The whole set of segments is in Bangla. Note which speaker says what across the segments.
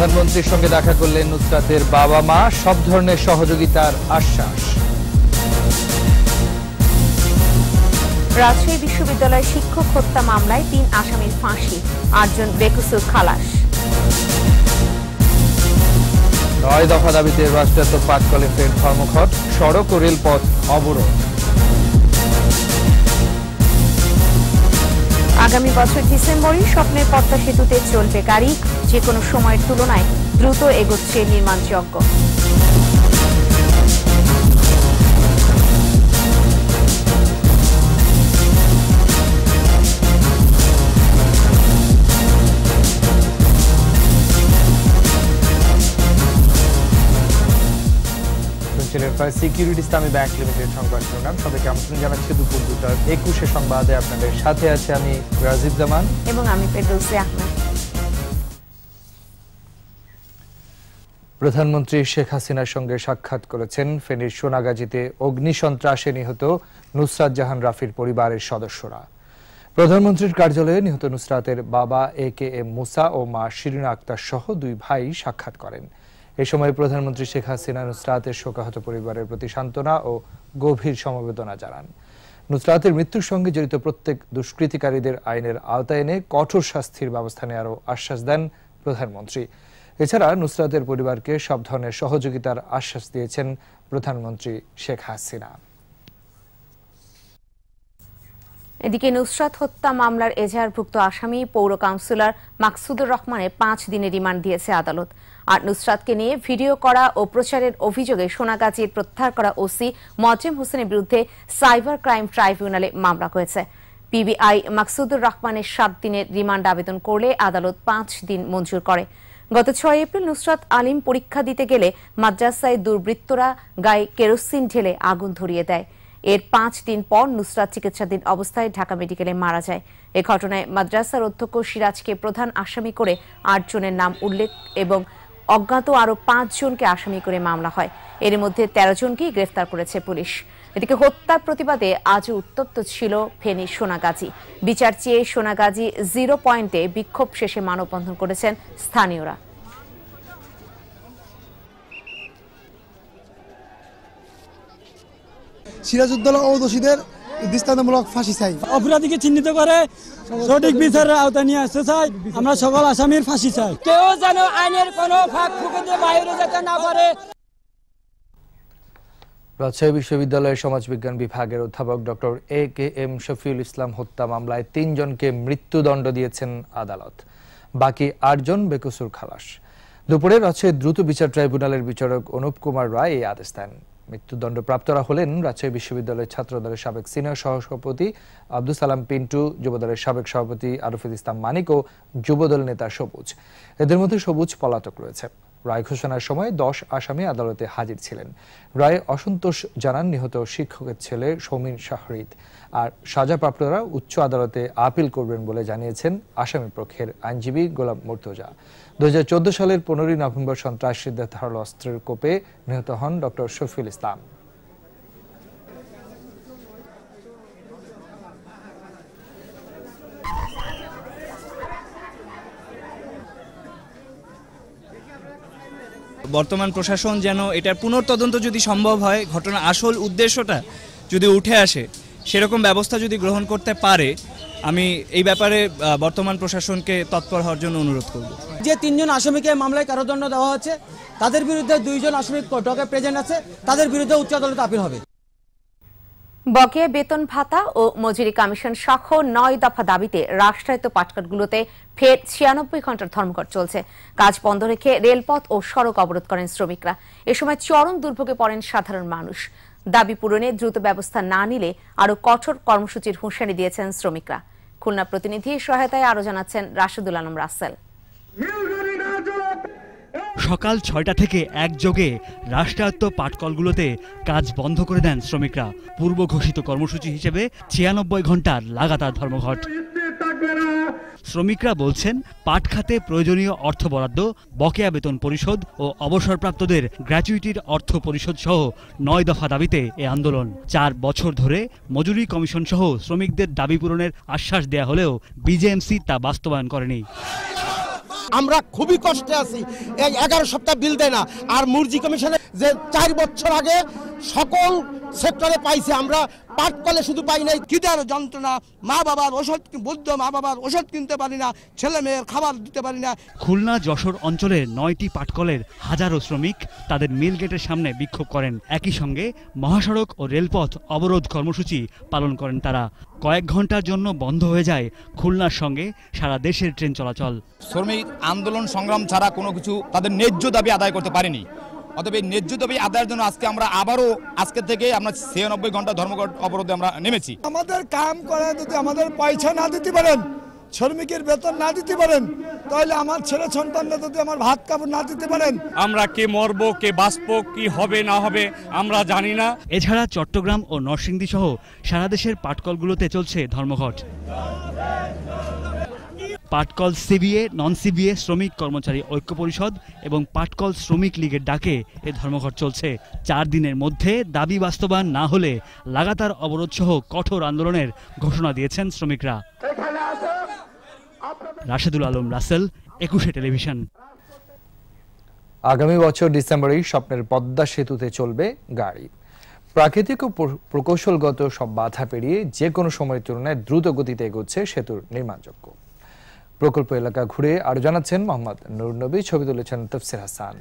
Speaker 1: প্রধানমন্ত্রীর সঙ্গে দেখা করলেন নুসরাতের বাবা মা সব ধরনের সহযোগিতার আশ্বাস।
Speaker 2: রাজশাহী বিশ্ববিদ্যালয় শিক্ষক হত্যা মামলায় তিন আসামির ফাঁসি আটজন বেকসুর খালাস।
Speaker 1: নয় দফা দাবিতে রাষ্ট্রায়ত্ত পাটকলে ফের ধর্মঘট সড়ক ও রেলপথ অবরোধ।
Speaker 2: আগামী বছর ডিসেম্বরই স্বপ্নের পদ্মা সেতুতে চলবে গাড়ি যে কোনো সময়ের তুলনায় দ্রুত এগোচ্ছে নির্মাণযজ্ঞ
Speaker 1: শুনছিলেন প্রায় সিকিউরিটি ইসলামী ব্যাংক লিমিটেড সংবাদ শিরোনাম সবাইকে আমন্ত্রণ জানাচ্ছি দুপুর দুটার একুশে সংবাদে। আপনাদের সাথে আছে আমি রাজীব জামান।
Speaker 2: এবং আমি ফেরদৌসি আহমেদ।
Speaker 1: প্রধানমন্ত্রী শেখ হাসিনার সঙ্গে সাক্ষাৎ করেছেন ফেনীর সোনাগাজীতে অগ্নিসন্ত্রাসে নিহত নুসরাত জাহান রাফির পরিবারের সদস্যরা। প্রধানমন্ত্রীর কার্যালয়ে নিহত নুসরাতের বাবা এ কে এম মুসা ও মা শিরিনা আক্তার সহ দুই ভাই সাক্ষাৎ করেন। এ সময় প্রধানমন্ত্রী শেখ হাসিনা নুসরাতের শোকাহত পরিবারের প্রতি সান্ত্বনা ও গভীর সমবেদনা জানান। নুসরাতের মৃত্যুর সঙ্গে জড়িত প্রত্যেক দুষ্কৃতিকারীদের আইনের আওতায় এনে কঠোর শাস্তির ব্যবস্থা নেওয়ারও আশ্বাস দেন প্রধানমন্ত্রী। এছাড়া নুসরাতের পরিবারকে সব ধরনের সহযোগিতার আশ্বাস দিয়েছেন প্রধানমন্ত্রী শেখ হাসিনা।
Speaker 2: এদিকে নুসরাত হত্যা মামলার এজাহারভুক্ত আসামি পৌর কাউন্সিলর মাকসুদুর রহমানের পাঁচ দিনের রিমান্ড দিয়েছে আদালত। আর নুসরাতকে নিয়ে ভিডিও করা ও প্রচারের অভিযোগে সোনাগাজীর প্রত্যাহার করা ওসি মজেম হোসেনের বিরুদ্ধে সাইবার ক্রাইম ট্রাইব্যুনালে মামলা হয়েছে। পিবিআই মাকসুদুর রহমানের সাত দিনের রিমান্ড আবেদন করলে আদালত পাঁচ দিন মঞ্জুর করে। গত ছয় এপ্রিল নুসরাত আলিম পরীক্ষা দিতে গেলে মাদ্রাসায় দুর্বৃত্তরা গায়ে কেরোসিন ঢেলে আগুন ধরিয়ে দেয়। এর পাঁচ দিন পর নুসরাত চিকিৎসাধীন অবস্থায় ঢাকা মেডিকেলে মারা যায়। এ ঘটনায় মাদ্রাসার অধ্যক্ষ সিরাজকে প্রধান আসামি করে আট জনের নাম উল্লেখ এবং অজ্ঞাত আরও পাঁচ জনকে আসামি করে মামলা হয়। এর মধ্যে তেরো জনকেই গ্রেফতার করেছে পুলিশ। এদিকে হত্যার প্রতিবাদে আজও উত্তপ্ত ছিল ফেনী সোনাগাজী। বিচার চেয়ে সোনাগাজী জিরো পয়েন্টে বিক্ষোভ শেষে মানববন্ধন করেছেন স্থানীয়রা।
Speaker 3: সিরাজউদ্দৌলা ও দোষীদের দৃষ্টান্তমূলক ফাঁসি চাই।
Speaker 4: অপরাধীকে চিহ্নিত করে সঠিক বিচারের আওতায় নিয়ে আসতে চাই। আমরা সকল আসামির ফাঁসি চাই। কেউ যেন আইনের কোনো ফাঁক ফুকে বাইরে যেতে না পারে।
Speaker 1: রাজশাহী বিশ্ববিদ্যালয়ের সমাজবিজ্ঞান বিভাগের অধ্যাপক doctor A K M Shafiul Islam হত্যা মামলায় তিনজনকে মৃত্যুদণ্ড দিয়েছেন আদালত। বাকি আটজন বেকসুর খালাস। দুপুরে রাজশাহী দ্রুত বিচার ট্রাইব্যুনালের বিচারক অনুপ কুমার রায় এই আদেশ দেন। মৃত্যুদণ্ডপ্রাপ্তরা হলেন রাজশাহী বিশ্ববিদ্যালয়ের ছাত্রদলের সাবেক সিনিয়র সহসভাপতি আব্দুল সালাম পিন্টু, যুবদলের সাবেক সভাপতি আরফিদ ইসলাম মানিক ও যুবদল নেতা সবুজ। এদের মধ্যে সবুজ পলাতক রয়েছে। রায় ঘোষণার সময় দশ আসামি আদালতে হাজির ছিলেন। রায় অসন্তোষ জানান নিহত শিক্ষকের ছেলে সৌমিন শাহরিদ আর সাজাপ্রাপ্তরা উচ্চ আদালতে আপিল করবেন বলে জানিয়েছেন আসামি পক্ষের আইনজীবী গোলাম মুর্তজা। দু হাজার চোদ্দ সালের পনেরোই নভেম্বর সন্ত্রাসীদের ধারালো অস্ত্রের কোপে নিহত হন ডক্টর শফিল ইসলাম।
Speaker 5: বর্তমান প্রশাসন যেন এটার পুনর্তদন্ত যদি সম্ভব হয় ঘটনার আসল উদ্দেশ্যটা যদি উঠে আসে, সেরকম ব্যবস্থা যদি গ্রহণ করতে পারে, আমি এই ব্যাপারে বর্তমান প্রশাসনকে তৎপর হওয়ার জন্য অনুরোধ করব।
Speaker 4: যে তিনজন আসামিকে মামলায় কারাদণ্ড দেওয়া হচ্ছে, তাদের বিরুদ্ধে দুইজন আসামি কোর্টকে প্রেজেন্ট আছে, তাদের বিরুদ্ধে উচ্চ আদালতে আপিল হবে।
Speaker 2: বকেয়া বেতন ভাতা ও মজুরি কমিশন সহ নয় দফা দাবিতে রাষ্ট্রায়ত্ত পাটকাটগুলোতে ফের ছিয়ানব্বই ঘণ্টার ধর্মঘট চলছে। কাজ বন্ধ রেখে রেলপথ ও সড়ক অবরোধ করেন শ্রমিকরা। এ সময় চরম দুর্ভোগে পড়েন সাধারণ মানুষ। দাবি পূরণে দ্রুত ব্যবস্থা না নিলে আরও কঠোর কর্মসূচির হুঁশিয়ারি দিয়েছেন শ্রমিকরা। খুলনা প্রতিনিধি সহায়তায় আরও জানাচ্ছেন রাশেদুল আলম রাসেল।
Speaker 6: সকাল ছয়টা থেকে একযোগে রাষ্ট্রায়ত্ত পাটকলগুলোতে কাজ বন্ধ করে দেন শ্রমিকরা, পূর্ব ঘোষিত কর্মসূচি হিসেবে ছিয়ানব্বই ঘণ্টার লাগাতার ধর্মঘট। শ্রমিকরা বলছেন, পাট খাতে প্রয়োজনীয় অর্থ বরাদ্দ, বকেয়া বেতন পরিশোধ ও অবসরপ্রাপ্তদের গ্র্যাচুইটির অর্থ পরিশোধ সহ নয় দফা দাবিতে এ আন্দোলন। চার বছর ধরে মজুরি কমিশন সহ শ্রমিকদের দাবি পূরণের আশ্বাস দেয়া হলেও বিজেএমসি তা বাস্তবায়ন করেনি।
Speaker 7: আমরা খুবই কষ্টে আছি। এই এগারো সপ্তাহ বিল দেয় না। আর মুরজি কমিশনে যে চার বছর আগে সকল সেক্টরে পাইছে আমরা। পাট কলে শুধু পাই নাই
Speaker 8: খিদার যন্ত্রণা মা বাবার ওষুধ বৃদ্ধ মা বাবার ওষুধ কিনতে পারি না ছেলে মেয়ের খাবার দিতে পারি না।
Speaker 6: খুলনা যশোর অঞ্চলের নয়টি পাটকলের হাজারো শ্রমিক তাদের মিল গেটের সামনে বিক্ষোভ করেন। একই সঙ্গে মহাসড়ক ও রেলপথ অবরোধ কর্মসূচি পালন করেন তারা। কয়েক ঘণ্টার জন্য বন্ধ হয়ে যায় খুলনার সঙ্গে সারা দেশের ট্রেন চলাচল।
Speaker 9: শ্রমিক আন্দোলন সংগ্রাম ছাড়া কোনো কিছু তাদের ন্যায্য দাবি আদায় করতে পারেনি। অতএব এই ন্যায্য দাবি আদায়ের জন্য আজকে আমরা আবারও আজকে থেকে আমরা ছিয়ানব্বই ঘণ্টা ধর্মঘট অবরোধে আমরা নেমেছি।
Speaker 8: আমাদের কাম করে যদি আমাদের পয়সা না দিতে পারেন শ্রমিকের বেতন না দিতে পারেন তাহলে আমার ছেলে সন্তানরা যদি আমার ভাত কাপড় না দিতে পারেন।
Speaker 10: আমরা কে মরবো কে বাঁচবো কি হবে না হবে আমরা জানি না।
Speaker 6: এছাড়া চট্টগ্রাম ও নরসিংদী সহ সারা দেশের পাটকলগুলোতে চলছে ধর্মঘট। পাটকল সিবিএ নন সিবিএ শ্রমিক কর্মচারী ঐক্য পরিষদ এবং পাটকল শ্রমিক লীগের ডাকে এ ধর্মঘট চলছে। চার দিনের মধ্যে দাবি বাস্তবায়ন না হলে লাগাতার অবরোধ সহ কঠোর আন্দোলনের ঘোষণা দিয়েছেন শ্রমিকরা। রাশেদুল আলম, রাসেল, একুশে টেলিভিশন।
Speaker 1: আগামী বছর ডিসেম্বরেই স্বপ্নের পদ্মা সেতুতে চলবে গাড়ি। প্রাকৃতিক ও প্রকৌশলগত সব বাধা পেরিয়ে যে কোনো সময়ের তুলনায় দ্রুত গতিতে এগোচ্ছে সেতুর নির্মাণযোগ্য। প্রকল্প এলাকা ঘুরে আরও জানাচ্ছেন মোহাম্মদ নুর নবী, ছবি তুলেছেন তফসির হাসান।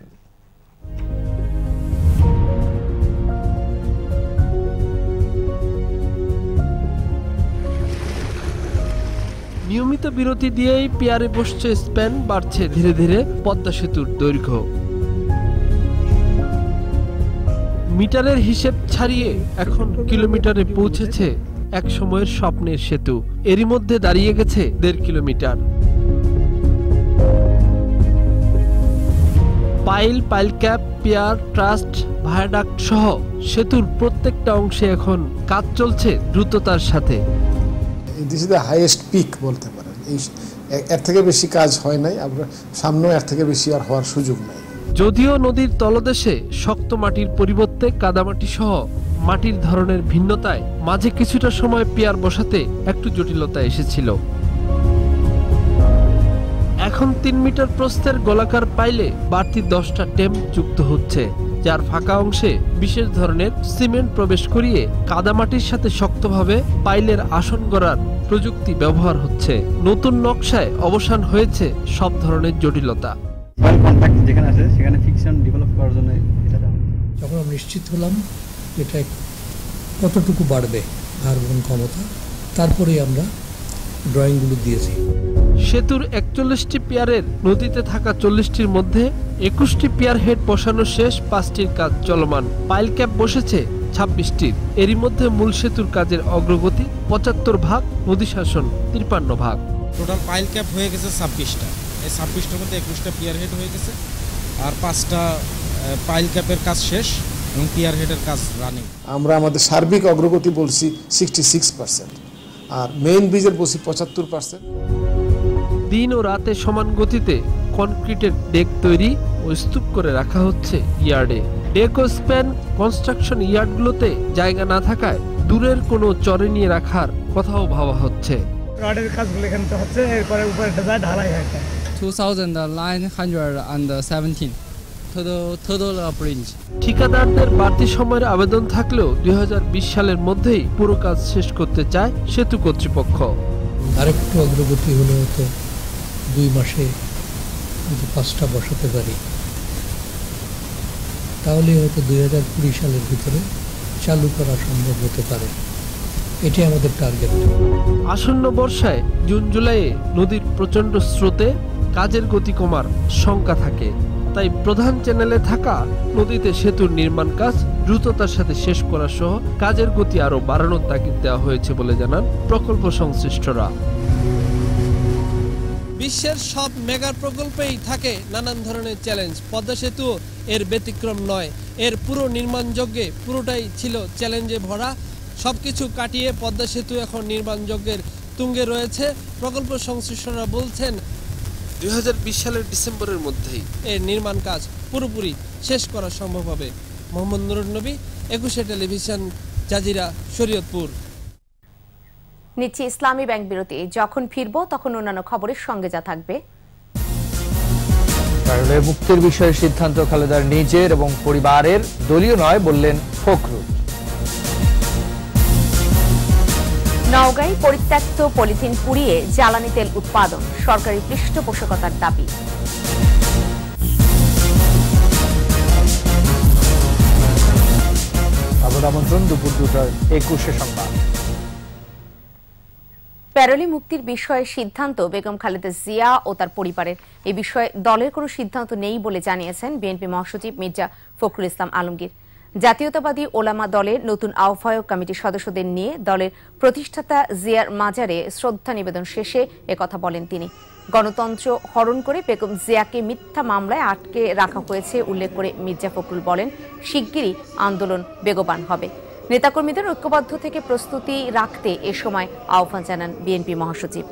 Speaker 11: নিয়মিত বিরতি দিয়েই পেয়ারে বসছে স্প্যান বাড়ছে ধীরে ধীরে পদ্মা সেতুর দৈর্ঘ্য। মিটারের হিসেব ছাড়িয়ে এখন কিলোমিটারে পৌঁছেছে এক সময়ের স্বপ্নের সেতু। এরই মধ্যে দাঁড়িয়ে গেছে দেড় kilometre. Pile pile cap pier truss viaduct সহ সেতুর প্রত্যেকটা অংশে এখন কাজ চলছে দ্রুততার সাথে।
Speaker 12: This is the highest peak বলতে পারেন। এই এর থেকে বেশি কাজ হয় নাই আমরা সামনেও এর থেকে বেশি আর হওয়ার সুযোগ নাই।
Speaker 11: যদিও নদীর তলদেশে শক্ত মাটির পরিবর্তে কাদামাটি সহ মাটির ধরনের ভিন্নতায় মাঝে কিছুটা সময় পেয়ার বসাতে একটু জটিলতা এসেছিল। এখন তিন মিটার প্রস্থের গোলাকার পাইলে বাড়তি দশটা টেম যুক্ত হচ্ছে যার ফাঁকা অংশে বিশেষ ধরনের সিমেন্ট প্রবেশ করিয়ে কাদামাটির সাথে শক্তভাবে পাইলের আসন গড়ার প্রযুক্তি ব্যবহার হচ্ছে। নতুন নকশায় অবসান হয়েছে সব ধরনের জটিলতা।
Speaker 13: যেখানে আছে সেখানে ফিকশন ডেভেলপ করার জন্য এটা
Speaker 14: যখন আমরা নিশ্চিত হলাম এটা কতটুকু বাড়বে ভার ক্ষমতা তারপরেই আমরা ড্রয়িংগুলো দিয়েছি।
Speaker 11: সেতুর একচল্লিশটি পেয়ারের নদীতে থাকা চল্লিশটির মধ্যে একুশটি পেয়ার হেড বসানো শেষ পাঁচটির কাজ চলমান। পাইল ক্যাপ বসেছে ছাব্বিশটির। এরই মধ্যে মূল সেতুর কাজের অগ্রগতি পঁচাত্তর ভাগ নদী শাসন তিপ্পান্ন ভাগ।
Speaker 15: টোটাল পাইল ক্যাপ হয়ে গেছে ছাব্বিশটা। এই ছাব্বিশটার মধ্যে একুশটা পিয়ার হেড হয়ে গেছে আর পাঁচটা পাইল ক্যাপের কাজ শেষ এবং পিয়ার হেডের কাজ রানিং
Speaker 12: আমরা আমাদের সার্বিক অগ্রগতি বলছি সিক্সটি সিক্স পার্সেন্ট আর মেইন ব্রিজের বলছি পঁচাত্তর পার্সেন্ট
Speaker 11: দিন ও রাতে সমান গতিতে কনক্রিটের ডেক তৈরি ও স্তূপ করে রাখা হচ্ছে ইয়ার্ডে। ডেক ও স্প্যান কনস্ট্রাকশন ইয়ার্ডগুলোতে জায়গা না থাকায় দূরের কোনো চরে নিয়ে রাখার কথাও ভাবা হচ্ছে।
Speaker 4: রডের কাজগুলো এখানে তো হচ্ছে এরপরে উপরে যায় ঢালাই হয়
Speaker 16: 2917 total total bridge
Speaker 11: ঠিকাদারদের বাড়তি সময়ের আবেদন থাকলেও দুই হাজার বিশ সালের মধ্যেই পুরো কাজ শেষ করতে চায় সেতু কর্তৃপক্ষ।
Speaker 14: আরেকটু অগ্রগতি হলে হয়তো দুই মাসে যদি পাঁচটা বসাতে পারি, তাহলে হয়তো দুই হাজার কুড়ি সালের ভিতরে চালু করা সম্ভব হতে পারে। এটাই আমাদের টার্গেট।
Speaker 11: আসন্ন বর্ষায় জুন জুলাইয়ে নদীর প্রচণ্ড স্রোতে কাজের গতি কমার শঙ্কা থাকে। তাই প্রধান চ্যানেলে থাকা নদীতে সেতুর নির্মাণ কাজ দ্রুততার সাথে শেষ করা সহ কাজের গতি আরও বাড়ানোর তাগিদ দেওয়া হয়েছে বলে জানান প্রকল্প সংশ্লিষ্টরা। বিশ্বের সব মেগা প্রকল্পেই থাকে নানান ধরনের চ্যালেঞ্জ পদ্মা সেতু এর ব্যতিক্রম নয়। এর পুরো নির্মাণযজ্ঞে পুরোটাই ছিল চ্যালেঞ্জে ভরা। সব কিছু কাটিয়ে পদ্মা সেতু এখন নির্মাণযজ্ঞের তুঙ্গে রয়েছে। প্রকল্প সংশ্লিষ্টরা বলছেন দু হাজার বিশ সালের ডিসেম্বরের মধ্যেই। এর নির্মাণ কাজ পুরোপুরি শেষ করা সম্ভব হবে। মোহাম্মদ নুরুন নবী একুশে টেলিভিশন জাজিরা শরীয়তপুর।
Speaker 2: নিচ্ছি ইসলামী ব্যাংক বিরতি। যখন ফিরবো তখন অন্যান্য খবরের সঙ্গে যা থাকবে।
Speaker 1: মুক্তির বিষয়ে সিদ্ধান্ত খালেদার নিজের এবং পরিবারের। দলীয় নয় বললেন ফখরুল।
Speaker 2: নওগাঁয় পরিত্যক্ত পলিথিন পুড়িয়ে জ্বালানি তেল উৎপাদন সরকারি পৃষ্ঠপোষকতার দাবি।
Speaker 1: আবার আমন্ত্রণ দুপুর দুটার একুশে সংবাদ।
Speaker 2: প্যারোলি মুক্তির বিষয়ে সিদ্ধান্ত বেগম খালেদা জিয়া ও তার পরিবারের। এই বিষয়ে দলের কোনো সিদ্ধান্ত নেই বলে জানিয়েছেন বিএনপি মহাসচিব মির্জা ফখরুল ইসলাম আলমগীর। জাতীয়তাবাদী ওলামা দলের নতুন আহ্বায়ক কমিটির সদস্যদের নিয়ে দলের প্রতিষ্ঠাতা জিয়ার মাজারে শ্রদ্ধা নিবেদন শেষে একথা বলেন তিনি। গণতন্ত্র হরণ করে বেগম জিয়াকে মিথ্যা মামলায় আটকে রাখা হয়েছে, উল্লেখ করে মির্জা ফখরুল বলেন, শিগগিরই আন্দোলন বেগবান হবে। নেতাকর্মীদের ঐক্যবদ্ধ থেকে প্রস্তুতি রাখতে এ সময় আহ্বান জানান বিএনপি মহাসচিব।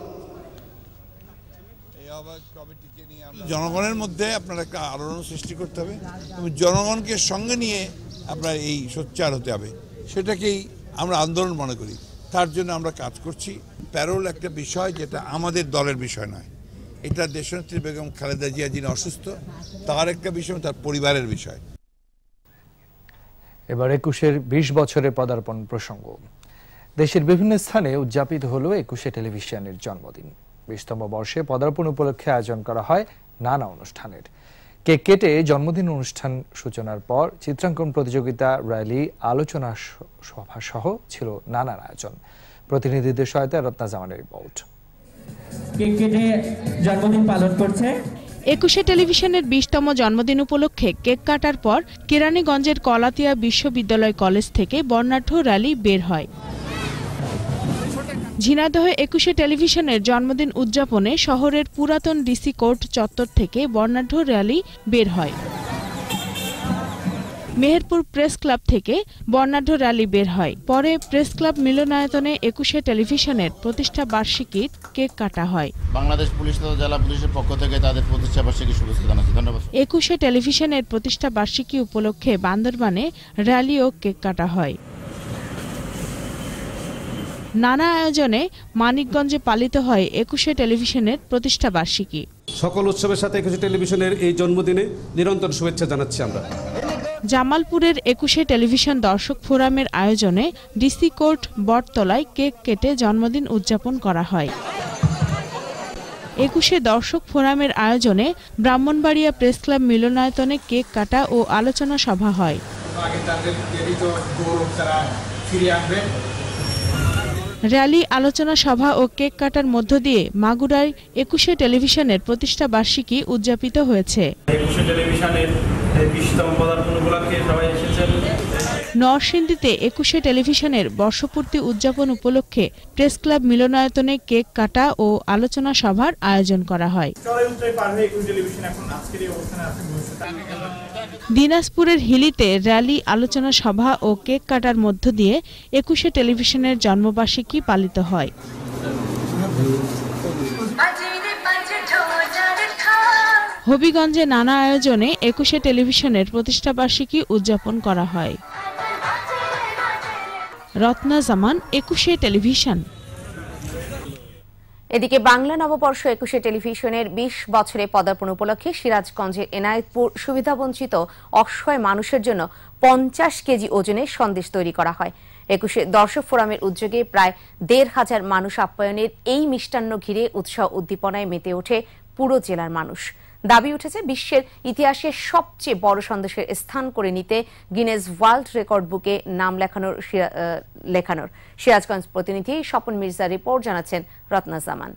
Speaker 17: জনগণের মধ্যে আপনার একটা আলোড়ন সৃষ্টি করতে হবে এবং জনগণকে সঙ্গে নিয়ে আপনার এই সোচ্চার হতে হবে। সেটাকেই আমরা আন্দোলন মনে করি। তার জন্য আমরা কাজ করছি। প্যারোল একটা বিষয় যেটা আমাদের দলের বিষয় নয়। এটা দেশনেত্রী বেগম খালেদা জিয়া যিনি অসুস্থ, তার একটা বিষয় তার পরিবারের বিষয়।
Speaker 1: এবার একুশের বিশ বছরের পদার্পণ প্রসঙ্গ। দেশের বিভিন্ন স্থানে উদযাপিত হল একুশে টেলিভিশনের জন্মদিন। বিশতম বর্ষে পদার্পণ উপলক্ষে আয়োজন করা হয় নানা অনুষ্ঠানের। কেক কেটে জন্মদিন অনুষ্ঠান সূচনার পর চিত্রাঙ্কন প্রতিযোগিতা, র্যালি, আলোচনা সভা সহ ছিল নানান আয়োজন। প্রতিনিধিদের সহায়তায় রত্না জামানের রিপোর্ট।
Speaker 18: কেক কেটে জন্মদিন পালন করছে
Speaker 19: একুশে টেলিভিশনের বিশতম জন্মদিন উপলক্ষে কেক কাটার পর কেরানীগঞ্জের কলাতিয়া বিশ্ববিদ্যালয় কলেজ থেকে বর্ণাঢ্য র্যালি বের হয়। ঝিনাদহ একুশে টেলিভিশনের জন্মদিন উদযাপনে শহরের পুরাতন ডিসি কোর্ট চত্বর থেকে বর্ণাঢ্য র্যালি বের হয়। মেহেরপুর প্রেস ক্লাব থেকে বর্ণাঢ্য র্যালি বের হয়। পরে প্রেস ক্লাব মিলনায়তনে একুশে টেলিভিশনের প্রতিষ্ঠা বার্ষিকীর কেক কাটা হয়।
Speaker 20: বাংলাদেশ পুলিশ জেলা পুলিশের পক্ষ থেকে তাদের প্রতিষ্ঠা বার্ষিকী শুভেচ্ছা জানাচ্ছি। ধন্যবাদ।
Speaker 19: একুশে টেলিভিশনের প্রতিষ্ঠা বার্ষিকী উপলক্ষে বান্দরবানে র্যালি ও কেক কাটা হয়। নানা আয়োজনে মানিকগঞ্জে পালিত হয় একুশে টেলিভিশনের প্রতিষ্ঠা বার্ষিকী।
Speaker 21: সকল উৎসবের সাথে একুশে টেলিভিশনের এই জন্মদিনে নিরন্তর শুভেচ্ছা জানাচ্ছি আমরা।
Speaker 19: জামালপুরের একুশে টেলিভিশন দর্শক ফোরামের আয়োজনে ডিসি কোর্ট বটতলায় কেক কেটে জন্মদিন উদযাপন করা হয়। একুশে দর্শক ফোরামের আয়োজনে ব্রাহ্মণবাড়িয়া প্রেস ক্লাব মিলনায়তনে কেক কাটা ও আলোচনা সভা হয়। র্যালি আলোচনা সভা ও কেক কাটার মধ্য দিয়ে মাগুরায় একুশে টেলিভিশনের প্রতিষ্ঠা বার্ষিকী উদযাপিত হয়েছে।
Speaker 18: একুশে টেলিভিশনের বিশতম উপলক্ষে সবাই এসেছেন।
Speaker 19: নরসিংদীতে একুশে টেলিভিশনের বর্ষপূর্তি উদযাপন উপলক্ষে প্রেস ক্লাব মিলনায়তনে কেক কাটা ও আলোচনা সভার আয়োজন করা হয়। দিনাজপুরের হিলিতে র্যালি আলোচনা সভা ও কেক কাটার মধ্য দিয়ে একুশে টেলিভিশনের জন্মবার্ষিকী পালিত হয়। হবিগঞ্জে নানা আয়োজনে একুশে টেলিভিশনের প্রতিষ্ঠা বার্ষিকী উদযাপন করা হয়। রত্না জামান একুশে টেলিভিশন।
Speaker 2: এদিকে বাংলা নববর্ষ একুশে টেলিভিশনের বিশ বছরে পদার্পণ উপলক্ষে সিরাজগঞ্জের এনায়েতপুর সুবিধাবঞ্চিত অসহায় মানুষের জন্য পঞ্চাশ কেজি ওজনের সন্দেশ তৈরি করা হয়। একুশে দর্শক ফোরামের উদ্যোগে প্রায় দেড় হাজার মানুষ আপ্যায়নের এই মিষ্টান্ন ঘিরে উৎসাহ উদ্দীপনায় মেতে ওঠে পুরো জেলার মানুষ। দাবি উঠেছে, বিশ্বের ইতিহাসে সবচেয়ে বড় সন্দেশের স্থান করে নিতে গিনেস ওয়ার্ল্ড রেকর্ড বুকে নাম লেখানোর লেখানোর সিরাজগঞ্জ প্রতিনিধি স্বপন মির্জা রিপোর্ট জানাচ্ছেন রত্না জামান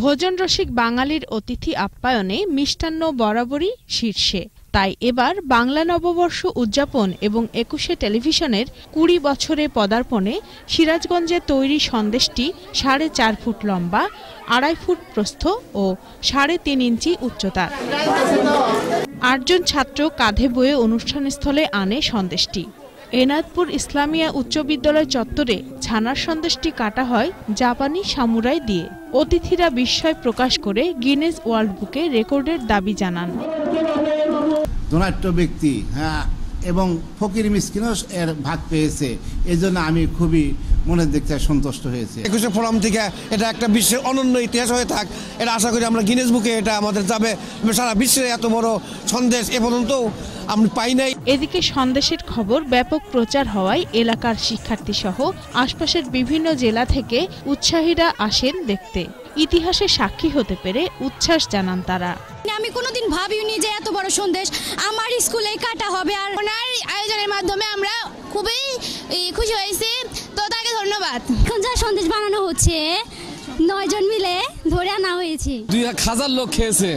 Speaker 19: ভোজন রসিক বাঙালির অতিথি আপ্যায়নে মিষ্টান্ন বরাবরই শীর্ষে। তাই এবার বাংলা নববর্ষ উদযাপন এবং একুশে টেলিভিশনের কুড়ি বছরে পদার্পণে সিরাজগঞ্জে তৈরি সন্দেশটি সাড়ে চার ফুট লম্বা, আড়াই ফুট প্রস্থ ও সাড়ে তিন ইঞ্চি উচ্চতার আটজন ছাত্র কাঁধে বয়ে অনুষ্ঠানস্থলে আনে সন্দেশটি। এনাদপুর ইসলামিয়া উচ্চ বিদ্যালয় চত্বরে ছানার সন্দেশটি কাটা হয় জাপানি সামুরাই দিয়ে। অতিথিরা বিস্ময় প্রকাশ করে গিনেস ওয়ার্ল্ড বুকে রেকর্ডের দাবি জানান।
Speaker 22: ধনাঢ্য ব্যক্তি হ্যাঁ এবং ফকির মিসকিনও এর ভাগ পেয়েছে। এই জন্য আমি খুবই মনের দিক থেকে সন্তুষ্ট হয়েছে।
Speaker 23: একুশে ফোরাম থেকে এটা একটা বিশ্বের অনন্য ইতিহাস হয়ে থাক। এটা আশা করি আমরা গিনেস বুকে এটা আমাদের যাবে। সারা বিশ্বে এত বড় সন্দেশ এ পর্যন্ত আমি পাই নাই।
Speaker 19: এদিকে সন্দেশের খবর ব্যাপক প্রচার হওয়ায় এলাকার শিক্ষার্থী সহ আশপাশের বিভিন্ন জেলা থেকে উৎসাহীরা আসেন দেখতে। ইতিহাসে সাক্ষী হতে পেরে উচ্ছ্বাস জানান তারা।
Speaker 24: আমি কোনোদিন ভাবিনি যে এত বড় সন্দেশ আমার স্কুলে কাটা হবে আর ওনার আয়োজনের মাধ্যমে আমরা খুবই খুশি হয়েছি। তো তাকে ধন্যবাদ। এখন যা সন্দেশ বানানো হচ্ছে নয়জন মিলে ধরে আনা হয়েছে।
Speaker 25: দুই এক হাজার লোক খেয়েছে।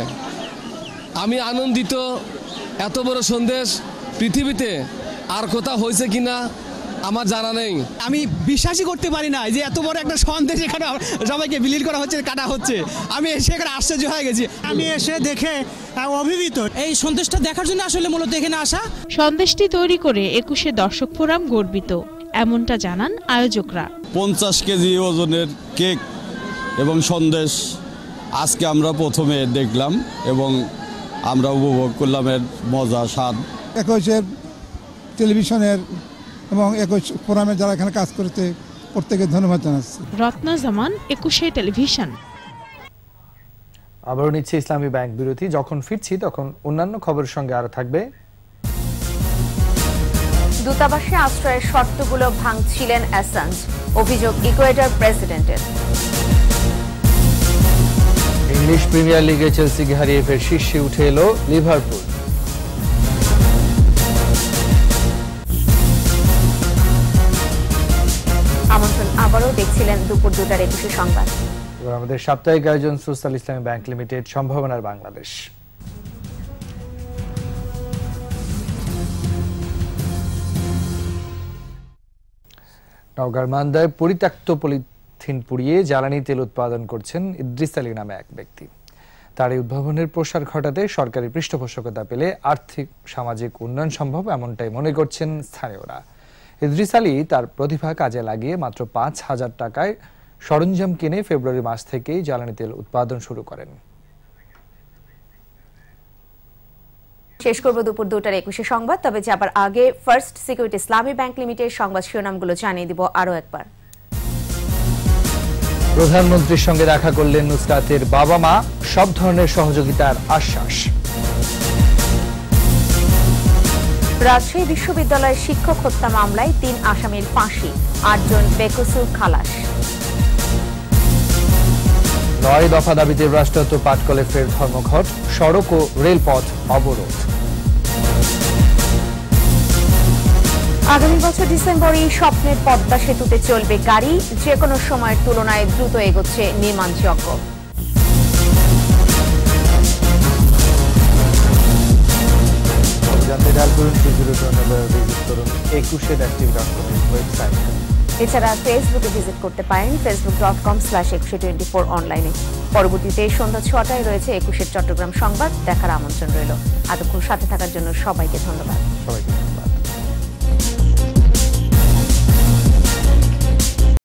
Speaker 25: আমি আনন্দিত এত বড় সন্দেশ পৃথিবীতে আর কোথাও হয়েছে কিনা আমার জানা নেই।
Speaker 26: আমি বিশ্বাসই করতে পারি না যে এত বড় একটা সন্দেশ এখানে সবাইকে বিলীন করা হচ্ছে কাটা হচ্ছে। আমি এসে এখানে আশ্চর্য হয়ে গেছি। আমি এসে দেখে অভিভূত। এই সন্দেশটা দেখার জন্য আসলে মূলত এখানে আসা।
Speaker 19: সন্দেশটি তৈরি করে একুশে দর্শক ফোরাম গর্বিত। এমনটা জানান আয়োজকরা।
Speaker 27: পঞ্চাশ কেজি ওজনের কেক এবং সন্দেশ আজকে আমরা প্রথমে দেখলাম এবং আমরা উপভোগ করলাম এর মজা স্বাদ।
Speaker 28: একুশের টেলিভিশনের এবং একুশ ফোরামে যারা এখানে কাজ করতে প্রত্যেকে ধন্যবাদ জানাচ্ছি।
Speaker 19: রত্না জামান একুশে টেলিভিশন।
Speaker 1: আবারও নিচ্ছে ইসলামী ব্যাংক বিরতি। যখন ফিরছি তখন অন্যান্য খবরের সঙ্গে আরও থাকবে।
Speaker 2: দূতাবাসে আশ্রয়ের শর্তগুলো ভাঙছিলেন অ্যাসাঞ্জ অভিযোগ ইকুয়েডর প্রেসিডেন্টের।
Speaker 1: ইংলিশ প্রিমিয়ার লিগে চেলসিকে হারিয়ে ফের শীর্ষে উঠে এলো লিভারপুল।
Speaker 2: দেখছিলেন দুপুর দুটার একুশে সংবাদ।
Speaker 1: এবার আমাদের সাপ্তাহিক আয়োজন সোশ্যাল ইসলামী ব্যাংক লিমিটেড, সম্ভাবনার বাংলাদেশ। নওগাঁর মান্দায় পরিত্যক্ত পলিথিন পুড়িয়ে জ্বালানি তেল উৎপাদন করছেন ইদ্রিস আলী নামে এক ব্যক্তি। তার এই উদ্ভাবনের প্রসার ঘটাতে সরকারি পৃষ্ঠপোষকতা পেলে আর্থিক, সামাজিক উন্নয়ন সম্ভব এমনটাই মনে করছেন স্থানীয়রা। ইদ্রিস আলী তার প্রতিভা কাজে লাগিয়ে মাত্র পাঁচ হাজার টাকায় সরঞ্জাম কিনে ফেব্রুয়ারি মাস থেকেই জ্বালানি তেল উৎপাদন শুরু করেন।
Speaker 2: শেষ করব দুপুর দুটার একুশে সংবাদ তবে যাবার আগে First Security Islami Bank Limited সংবাদ শিরোনামগুলো জানিয়ে দিব আরও একবার।
Speaker 1: প্রধানমন্ত্রীর সঙ্গে দেখা করলেন নুসরাতের বাবা মা সব ধরনের সহযোগিতার আশ্বাস।
Speaker 2: রাজশাহী বিশ্ববিদ্যালয়ের শিক্ষক হত্যা মামলায় তিন আসামির ফাঁসি আটজন বেকসুর খালাস।
Speaker 1: নয় দফা দাবিতে রাষ্ট্রায়ত্ত পাটকলে ফের ধর্মঘট সড়ক ও রেলপথ অবরোধ।
Speaker 2: আগামী বছর ডিসেম্বরে স্বপ্নের পদ্মা সেতুতে চলবে গাড়ি যে কোনো সময়ের তুলনায় দ্রুত এগোচ্ছে নির্মাণযজ্ঞ
Speaker 1: ডাল করুন টু জিরো টু ভিজিট করুন। একুশে অ্যাক্টিভ ডট কমের ওয়েবসাইট
Speaker 2: এছাড়া ফেসবুকে ভিজিট করতে পারেন Facebook dot com slash Ekushey twenty four অনলাইনে পরবর্তীতে সন্ধ্যা ছটায় রয়েছে একুশের চট্টগ্রাম সংবাদ দেখার আমন্ত্রণ রইল। এতক্ষণ সাথে থাকার জন্য সবাইকে ধন্যবাদ।
Speaker 1: সবাইকে ধন্যবাদ।